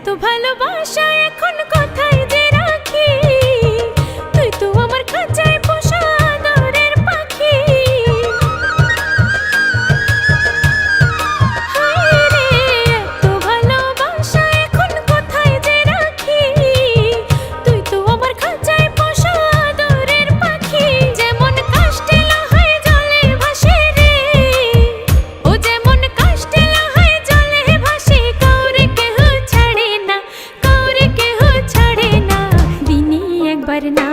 এত ভালোবাসা এখন करना